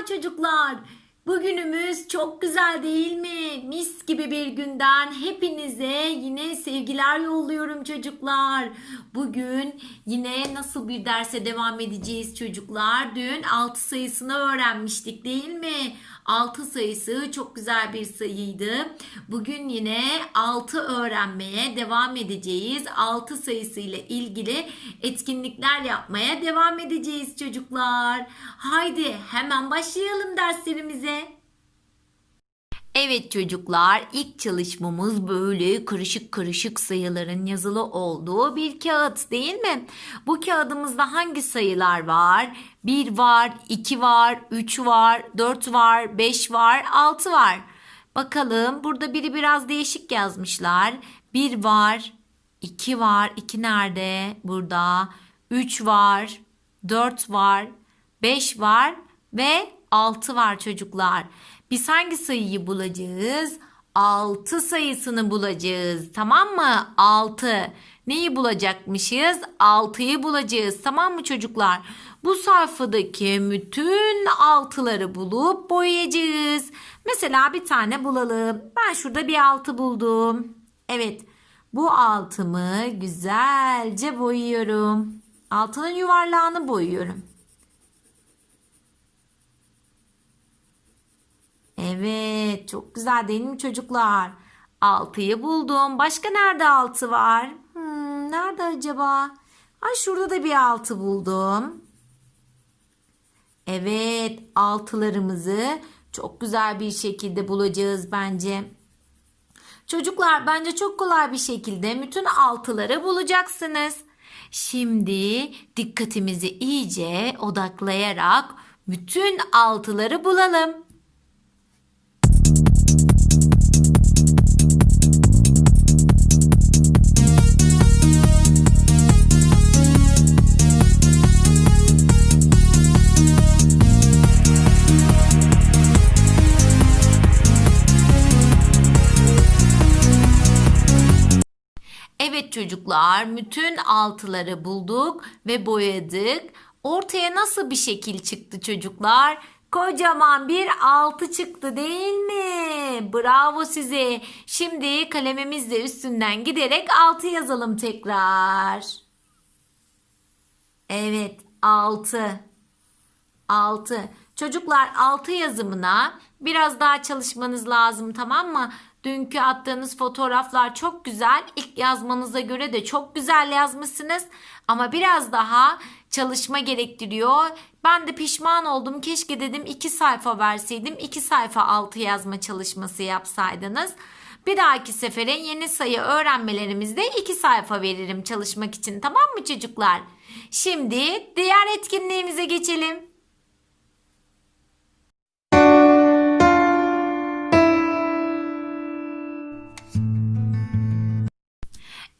Merhaba çocuklar. Bugünümüz çok güzel değil mi? Mis gibi bir günden hepinize yine sevgiler yolluyorum çocuklar. Bugün yine nasıl bir derse devam edeceğiz çocuklar? Dün 6 sayısını öğrenmiştik değil mi? 6 sayısı çok güzel bir sayıydı. Bugün yine 6 öğrenmeye devam edeceğiz. 6 sayısı ile ilgili etkinlikler yapmaya devam edeceğiz çocuklar. Haydi hemen başlayalım derslerimize. Evet çocuklar ilk çalışmamız böyle karışık karışık sayıların yazılı olduğu bir kağıt değil mi? Bu kağıdımızda hangi sayılar var? 1 var, 2 var, 3 var, 4 var, 5 var, 6 var. Bakalım burada biri biraz değişik yazmışlar. 1 var, 2 var, 2 nerede? Burada. 3 var, 4 var, 5 var ve 6 var çocuklar. Biz hangi sayıyı bulacağız? 6 sayısını bulacağız. Tamam mı? 6. Neyi bulacakmışız? 6'yı bulacağız. Tamam mı çocuklar? Bu sayfadaki bütün altıları bulup boyayacağız. Mesela bir tane bulalım. Ben şurada bir altı buldum. Evet. Bu altımı güzelce boyuyorum. Altının yuvarlağını boyuyorum. Evet, çok güzel değil mi çocuklar? Altıyı buldum. Başka nerede altı var? Hmm, nerede acaba? Ay şurada da bir altı buldum. Evet, altılarımızı çok güzel bir şekilde bulacağız bence. Çocuklar bence çok kolay bir şekilde bütün altıları bulacaksınız. Şimdi dikkatimizi iyice odaklayarak bütün altıları bulalım. Evet çocuklar, bütün altıları bulduk ve boyadık. Ortaya nasıl bir şekil çıktı çocuklar? Kocaman bir altı çıktı değil mi? Bravo size. Şimdi kalemimizle üstünden giderek altı yazalım tekrar. Evet, altı. 6. Çocuklar 6 yazımına biraz daha çalışmanız lazım tamam mı? Dünkü attığınız fotoğraflar çok güzel. İlk yazmanıza göre de çok güzel yazmışsınız. Ama biraz daha çalışma gerektiriyor. Ben de pişman oldum. Keşke dedim 2 sayfa verseydim. 2 sayfa 6 yazma çalışması yapsaydınız. Bir dahaki sefere yeni sayı öğrenmelerimizde 2 sayfa veririm çalışmak için. Tamam mı çocuklar? Şimdi diğer etkinliğimize geçelim.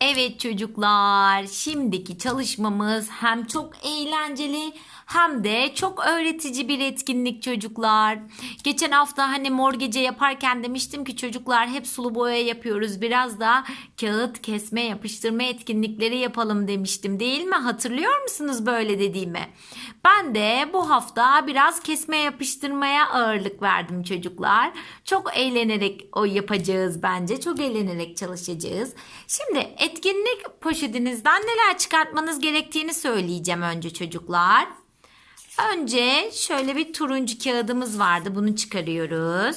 Evet çocuklar, şimdiki çalışmamız hem çok eğlenceli hem de çok öğretici bir etkinlik çocuklar. Geçen hafta hani mor gece yaparken demiştim ki çocuklar hep sulu boya yapıyoruz. Biraz da kağıt kesme yapıştırma etkinlikleri yapalım demiştim değil mi? Hatırlıyor musunuz böyle dediğimi? Ben de bu hafta biraz kesme yapıştırmaya ağırlık verdim çocuklar. Çok eğlenerek o yapacağız bence. Çok eğlenerek çalışacağız. Şimdi etkinlik poşetinizden neler çıkartmanız gerektiğini söyleyeceğim önce çocuklar. Önce şöyle bir turuncu kağıdımız vardı. Bunu çıkarıyoruz.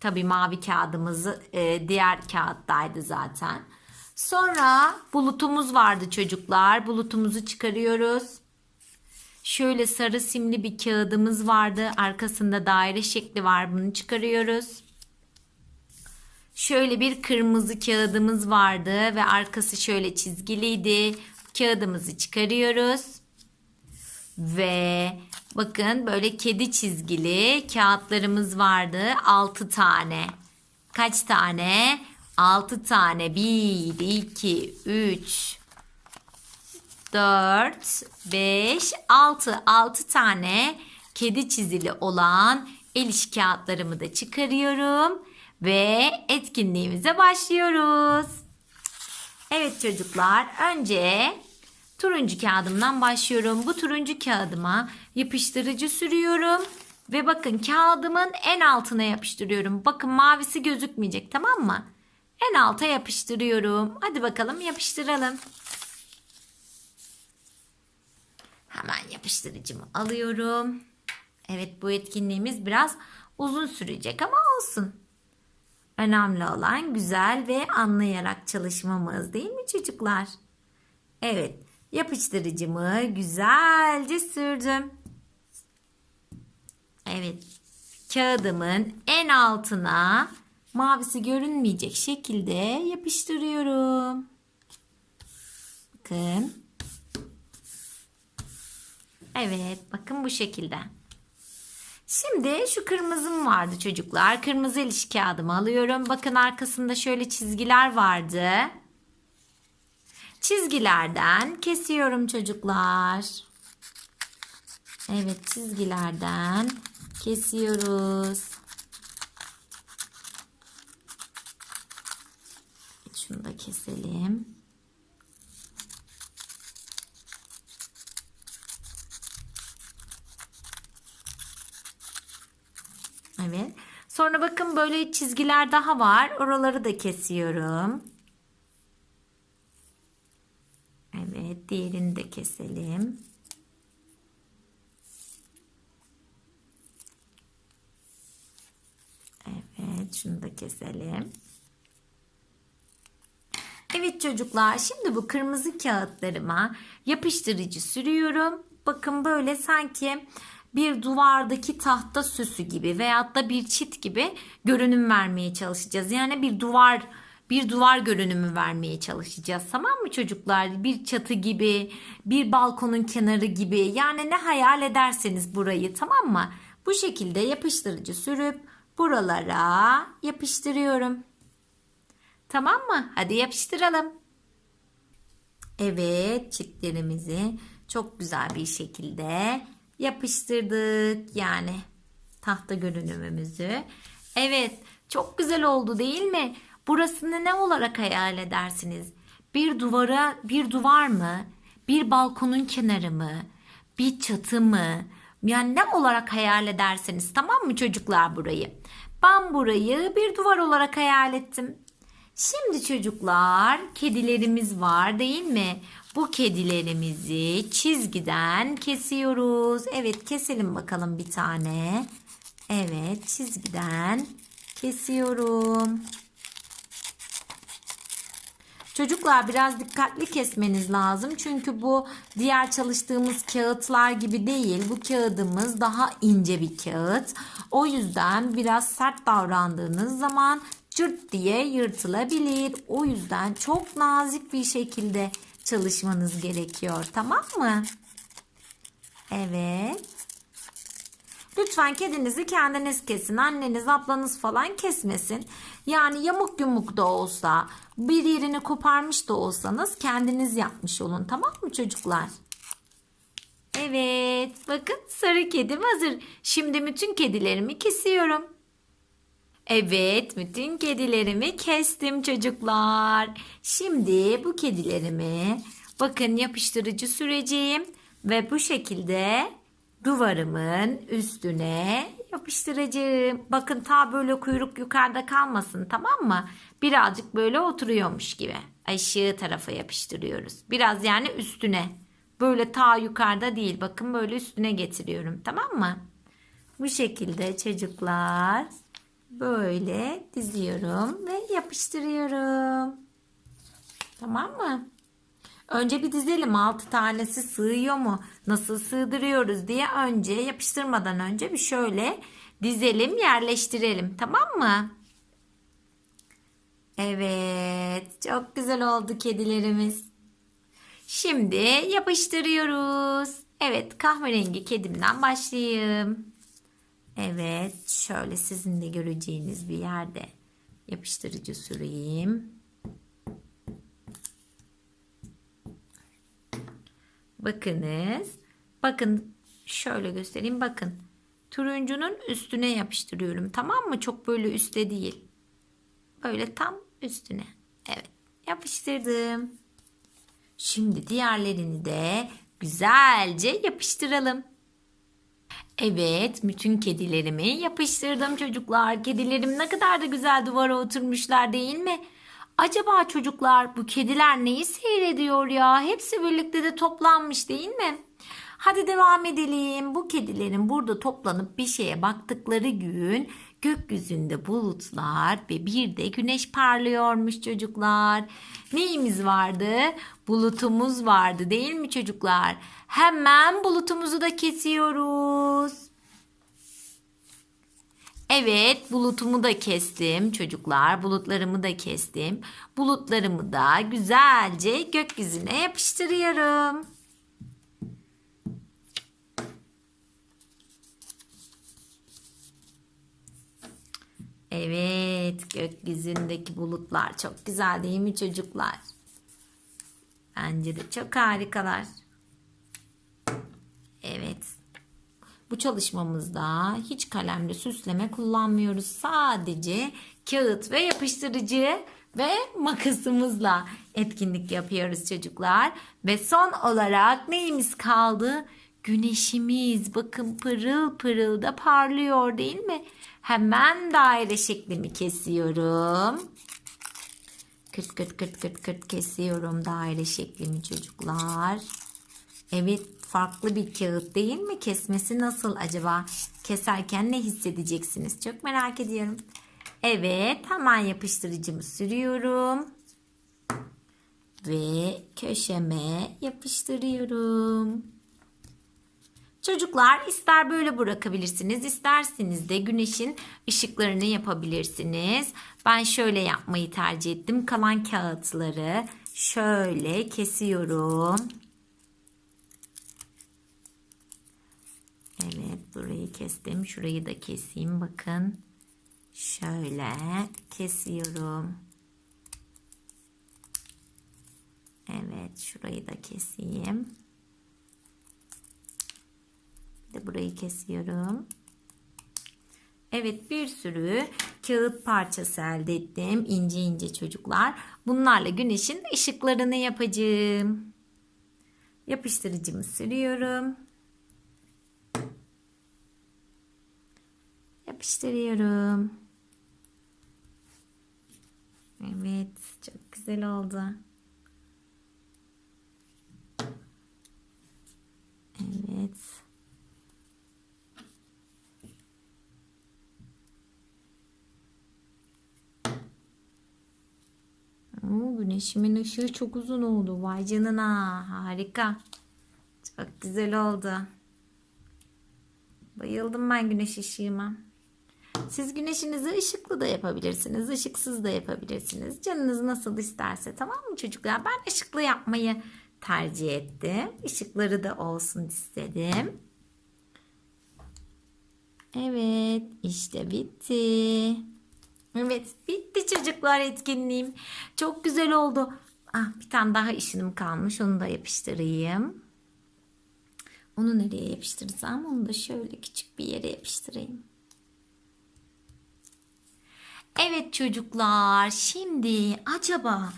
Tabii mavi kağıdımız e, diğer kağıttaydı zaten. Sonra bulutumuz vardı çocuklar. Bulutumuzu çıkarıyoruz. Şöyle sarı simli bir kağıdımız vardı. Arkasında daire şekli var. Bunu çıkarıyoruz. Şöyle bir kırmızı kağıdımız vardı ve arkası şöyle çizgiliydi. Kağıdımızı çıkarıyoruz. Ve bakın böyle kedi çizgili kağıtlarımız vardı. 6 tane. Kaç tane? 6 tane. 1, 2, 3, 4, 5, 6. 6 tane kedi çizili olan el iş kağıtlarımı da çıkarıyorum. Ve etkinliğimize başlıyoruz. Evet çocuklar önce turuncu kağıdımdan başlıyorum. Bu turuncu kağıdıma yapıştırıcı sürüyorum Ve bakın kağıdımın en altına yapıştırıyorum. Bakın mavisi gözükmeyecek tamam mı? En alta yapıştırıyorum. Hadi bakalım yapıştıralım. Hemen yapıştırıcımı alıyorum. Evet bu etkinliğimiz biraz uzun sürecek ama olsun. Önemli olan güzel ve anlayarak çalışmamız değil mi çocuklar? Evet yapıştırıcımı güzelce sürdüm. Evet kağıdımın en altına mavisi görünmeyecek şekilde yapıştırıyorum. Bakın. Evet bakın bu şekilde. Şimdi şu kırmızım vardı çocuklar. Kırmızı eliş kağıdımı alıyorum. Bakın arkasında şöyle çizgiler vardı. Çizgilerden kesiyorum çocuklar. Evet çizgilerden kesiyoruz. Şunu da keselim. Evet. Sonra bakın böyle çizgiler daha var. Oraları da kesiyorum. Evet, diğerini de keselim. Evet, şunu da keselim. Evet çocuklar, şimdi bu kırmızı kağıtlarıma yapıştırıcı sürüyorum. Bakın böyle sanki bir duvardaki tahta süsü gibi veyahut da bir çit gibi görünüm vermeye çalışacağız. Yani bir duvar bir duvar görünümü vermeye çalışacağız. Tamam mı çocuklar? Bir çatı gibi, bir balkonun kenarı gibi. Yani ne hayal ederseniz burayı tamam mı? Bu şekilde yapıştırıcı sürüp buralara yapıştırıyorum. Tamam mı? Hadi yapıştıralım. Evet, çitlerimizi çok güzel bir şekilde yapıştırdık. Yani tahta görünümümüzü. Evet, çok güzel oldu değil mi? Burasını ne olarak hayal edersiniz? Bir duvara, bir duvar mı? Bir balkonun kenarı mı? Bir çatı mı? Yani ne olarak hayal ederseniz tamam mı çocuklar burayı? Ben burayı bir duvar olarak hayal ettim. Şimdi çocuklar kedilerimiz var değil mi? Bu kedilerimizi çizgiden kesiyoruz. Evet keselim bakalım bir tane. Evet çizgiden kesiyorum. Çocuklar biraz dikkatli kesmeniz lazım. Çünkü bu diğer çalıştığımız kağıtlar gibi değil. Bu kağıdımız daha ince bir kağıt. O yüzden biraz sert davrandığınız zaman cırt diye yırtılabilir. O yüzden çok nazik bir şekilde çalışmanız gerekiyor. Tamam mı? Evet. Lütfen kedinizi kendiniz kesin. Anneniz, ablanız falan kesmesin. Yani yamuk yumuk da olsa, bir yerini koparmış da olsanız kendiniz yapmış olun. Tamam mı çocuklar? Evet, bakın sarı kedim hazır. Şimdi bütün kedilerimi kesiyorum. Evet, bütün kedilerimi kestim çocuklar. Şimdi bu kedilerimi bakın yapıştırıcı süreceğim ve bu şekilde duvarımın üstüne yapıştıracağım. Bakın ta böyle kuyruk yukarıda kalmasın tamam mı? Birazcık böyle oturuyormuş gibi. Aşağı tarafa yapıştırıyoruz. Biraz yani üstüne. Böyle ta yukarıda değil. Bakın böyle üstüne getiriyorum tamam mı? Bu şekilde çocuklar böyle diziyorum ve yapıştırıyorum. Tamam mı? Önce bir dizelim 6 tanesi sığıyor mu? Nasıl sığdırıyoruz diye önce yapıştırmadan önce bir şöyle dizelim yerleştirelim. Tamam mı? Evet çok güzel oldu kedilerimiz. Şimdi yapıştırıyoruz. Evet kahverengi kedimden başlayayım. Evet şöyle sizin de göreceğiniz bir yerde yapıştırıcı süreyim. Bakınız. Bakın şöyle göstereyim. Bakın. Turuncunun üstüne yapıştırıyorum. Tamam mı? Çok böyle üstte değil. Böyle tam üstüne. Evet. Yapıştırdım. Şimdi diğerlerini de güzelce yapıştıralım. Evet, bütün kedilerimi yapıştırdım çocuklar. Kedilerim ne kadar da güzel duvara oturmuşlar değil mi? Acaba çocuklar bu kediler neyi seyrediyor ya? Hepsi birlikte de toplanmış değil mi? Hadi devam edelim. Bu kedilerin burada toplanıp bir şeye baktıkları gün gökyüzünde bulutlar ve bir de güneş parlıyormuş çocuklar. Neyimiz vardı? Bulutumuz vardı değil mi çocuklar? Hemen bulutumuzu da kesiyoruz. Evet bulutumu da kestim çocuklar. Bulutlarımı da kestim. Bulutlarımı da güzelce gökyüzüne yapıştırıyorum. Evet gökyüzündeki bulutlar çok güzel değil mi çocuklar? Bence de çok harikalar. Evet. Bu çalışmamızda hiç kalemle süsleme kullanmıyoruz. Sadece kağıt ve yapıştırıcı ve makasımızla etkinlik yapıyoruz çocuklar. Ve son olarak neyimiz kaldı? Güneşimiz bakın pırıl pırıl da parlıyor değil mi? Hemen daire şeklimi kesiyorum. Kırt kırt kırt kırt kırt kesiyorum daire şeklimi çocuklar. Evet farklı bir kağıt değil mi? Kesmesi nasıl acaba? Keserken ne hissedeceksiniz? Çok merak ediyorum. Evet hemen yapıştırıcımı sürüyorum. Ve köşeme yapıştırıyorum. Çocuklar ister böyle bırakabilirsiniz isterseniz de güneşin ışıklarını yapabilirsiniz. Ben şöyle yapmayı tercih ettim. Kalan kağıtları şöyle kesiyorum. Evet burayı kestim. Şurayı da keseyim bakın. Şöyle kesiyorum. Evet şurayı da keseyim. Bir de burayı kesiyorum. Evet bir sürü kağıt parçası elde ettim. ince ince çocuklar. Bunlarla güneşin ışıklarını yapacağım. Yapıştırıcımı sürüyorum. Yapıştırıyorum. Evet çok güzel oldu. Evet. Oo, güneşimin ışığı çok uzun oldu. Vay canına harika. Çok güzel oldu. Bayıldım ben güneş ışığıma. Siz güneşinizi ışıklı da yapabilirsiniz, ışıksız da yapabilirsiniz. Canınız nasıl isterse tamam mı çocuklar? Ben ışıklı yapmayı tercih ettim. Işıkları da olsun istedim. Evet, işte bitti. Evet, bitti çocuklar etkinliğim. Çok güzel oldu. Ah, bir tane daha işim kalmış. Onu da yapıştırayım. Onu nereye yapıştırsam onu da şöyle küçük bir yere yapıştırayım. Evet çocuklar, şimdi acaba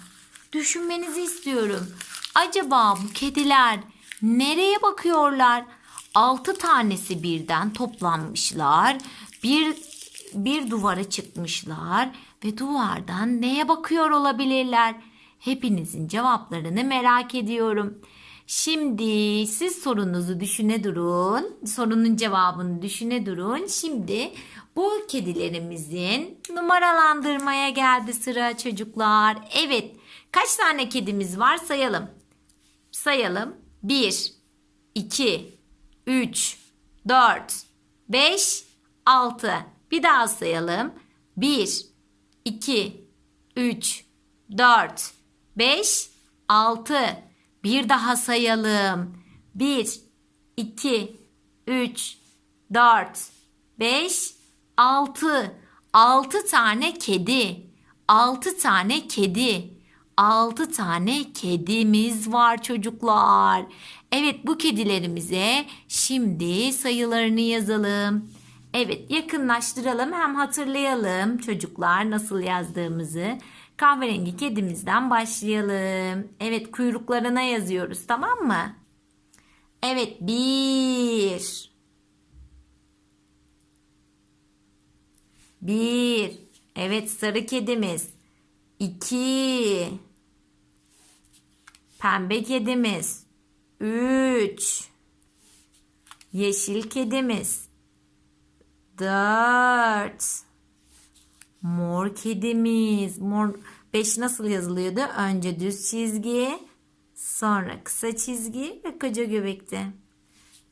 düşünmenizi istiyorum. Acaba bu kediler nereye bakıyorlar? Altı tanesi birden toplanmışlar. Bir bir duvara çıkmışlar ve duvardan neye bakıyor olabilirler? Hepinizin cevaplarını merak ediyorum. Şimdi siz sorunuzu düşüne durun. Sorunun cevabını düşüne durun. Şimdi bu kedilerimizin numaralandırmaya geldi sıra çocuklar. Evet. Kaç tane kedimiz var sayalım. Sayalım. 1 2 3 4 5 6 Bir daha sayalım. 1 2 3 4 5 6 Bir daha sayalım. 1 2 3 4 5 6 6 tane kedi. 6 tane kedi. 6 tane kedimiz var çocuklar. Evet bu kedilerimize şimdi sayılarını yazalım. Evet yakınlaştıralım hem hatırlayalım çocuklar nasıl yazdığımızı kahverengi kedimizden başlayalım. Evet kuyruklarına yazıyoruz tamam mı? Evet bir. Bir. Evet sarı kedimiz. İki. Pembe kedimiz. Üç. Yeşil kedimiz. Dört. Mor kedimiz. Mor beş nasıl yazılıyordu? Önce düz çizgi, sonra kısa çizgi ve koca göbekti.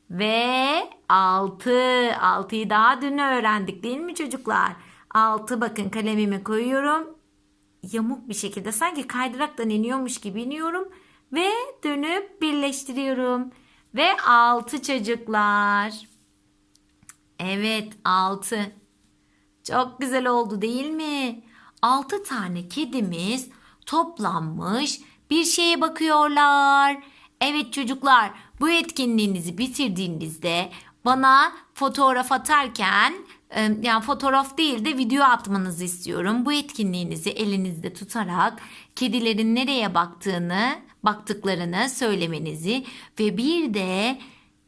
Ve 6. 6'yı daha dün öğrendik değil mi çocuklar? 6 bakın kalemimi koyuyorum. Yamuk bir şekilde sanki kaydıraktan iniyormuş gibi iniyorum. Ve dönüp birleştiriyorum. Ve 6 çocuklar. Evet 6. Çok güzel oldu değil mi? 6 tane kedimiz toplanmış bir şeye bakıyorlar. Evet çocuklar bu etkinliğinizi bitirdiğinizde bana fotoğraf atarken yani fotoğraf değil de video atmanızı istiyorum. Bu etkinliğinizi elinizde tutarak kedilerin nereye baktığını, baktıklarını söylemenizi ve bir de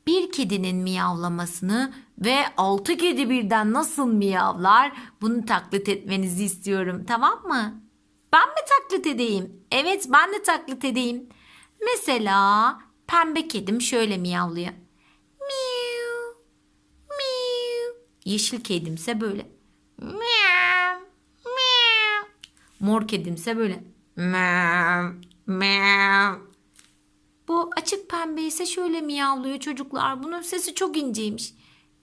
bir kedinin miyavlamasını ve altı kedi birden nasıl miyavlar bunu taklit etmenizi istiyorum tamam mı? Ben mi taklit edeyim? Evet ben de taklit edeyim. Mesela pembe kedim şöyle miyavlıyor. Miu, miu. Yeşil kedimse böyle. Miau, miau. Mor kedimse böyle. Miau, miau. Bu açık pembe ise şöyle miyavlıyor çocuklar. Bunun sesi çok inceymiş.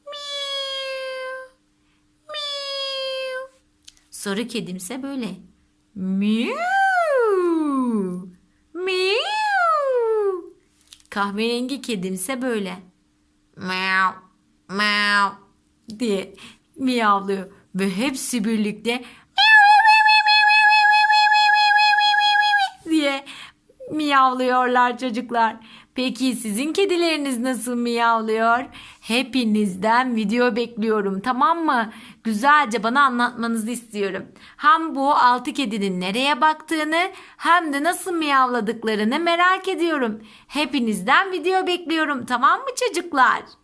Miau, miau. Sarı kedimse böyle. Miau, miau. Kahverengi kedimse böyle. Miau, miau diye miyavlıyor. Ve hepsi birlikte miyavlıyorlar çocuklar. Peki sizin kedileriniz nasıl miyavlıyor? Hepinizden video bekliyorum tamam mı? Güzelce bana anlatmanızı istiyorum. Hem bu altı kedinin nereye baktığını hem de nasıl miyavladıklarını merak ediyorum. Hepinizden video bekliyorum tamam mı çocuklar?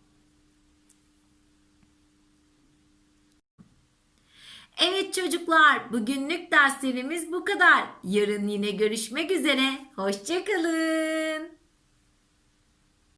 Evet çocuklar, bugünlük derslerimiz bu kadar. Yarın yine görüşmek üzere. Hoşçakalın.